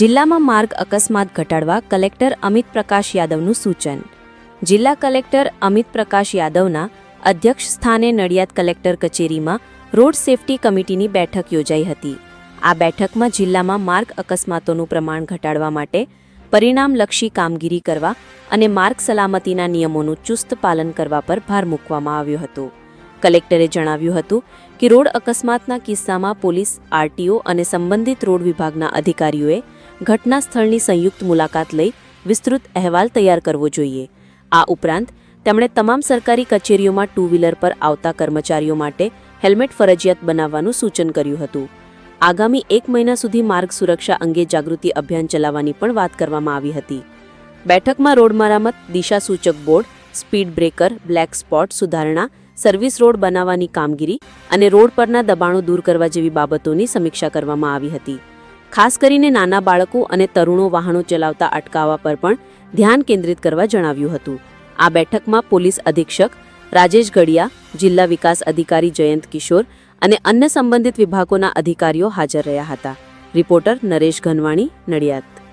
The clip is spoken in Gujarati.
જિલ્લામાં માર્ગ અકસ્માત ઘટાડવા કલેક્ટર અમિત પ્રકાશ યાદવનું સૂચન. જિલ્લા કલેક્ટર અમિત પ્રકાશ યાદવના અધ્યક્ષ સ્થાને નડિયાદ કલેક્ટર કચેરીમાં રોડ સેફટી કમિટીની બેઠક યોજાઈ હતી. આ બેઠકમાં જિલ્લામાં માર્ગ અકસ્માતોનું પ્રમાણ ઘટાડવા માટે પરિણામલક્ષી કામગીરી કરવા અને માર્ગ સલામતીના નિયમોનું ચુસ્ત પાલન કરવા પર ભાર મૂકવામાં આવ્યો હતો. કલેક્ટરે જણાવ્યું હતું કે રોડ અકસ્માતના કિસ્સામાં પોલીસ, આરટીઓ અને સંબંધિત રોડ વિભાગના અધિકારીઓએ ઘટના સ્થળની સંયુક્ત મુલાકાત લઈ વિસ્તૃત અહેવાલ તૈયાર કરવો જોઈએ. આ ઉપરાંત, તેમણે તમામ સરકારી કચેરીઓમાં ટુ વ્હીલર પર આવતા કર્મચારીઓ માટે હેલ્મેટ ફરજિયાત બનાવવાનું સૂચન કર્યું હતું. આગામી એક મહિના સુધી માર્ગ સુરક્ષા અંગે જાગૃતિ અભિયાન ચલાવવાની પણ વાત કરવામાં આવી હતી. બેઠકમાં રોડ મરામત, દિશા સૂચક board, speed breaker, black spot સુધારણા, સર્વિસ રોડ બનાવવાની કામગીરી અને રોડ પરના દબાણો દૂર કરવા જેવી બાબતોની સમીક્ષા કરવામાં આવી હતી. ખાસ કરીને નાના બાળકો અને તરુણો વાહનો ચલાવતા અટકાવવા પર પણ ધ્યાન કેન્દ્રિત કરવા જણાવ્યું હતું. આ બેઠકમાં પોલીસ અધિક્ષક રાજેશ ગડિયા જિલ્લા વિકાસ અધિકારી જયંત કિશોર અને અન્ય સંબંધિત વિભાગોના અધિકારીઓ હાજર રહ્યા હતા. રિપોર્ટર નરેશ ઘનવાણી, નડિયાદ.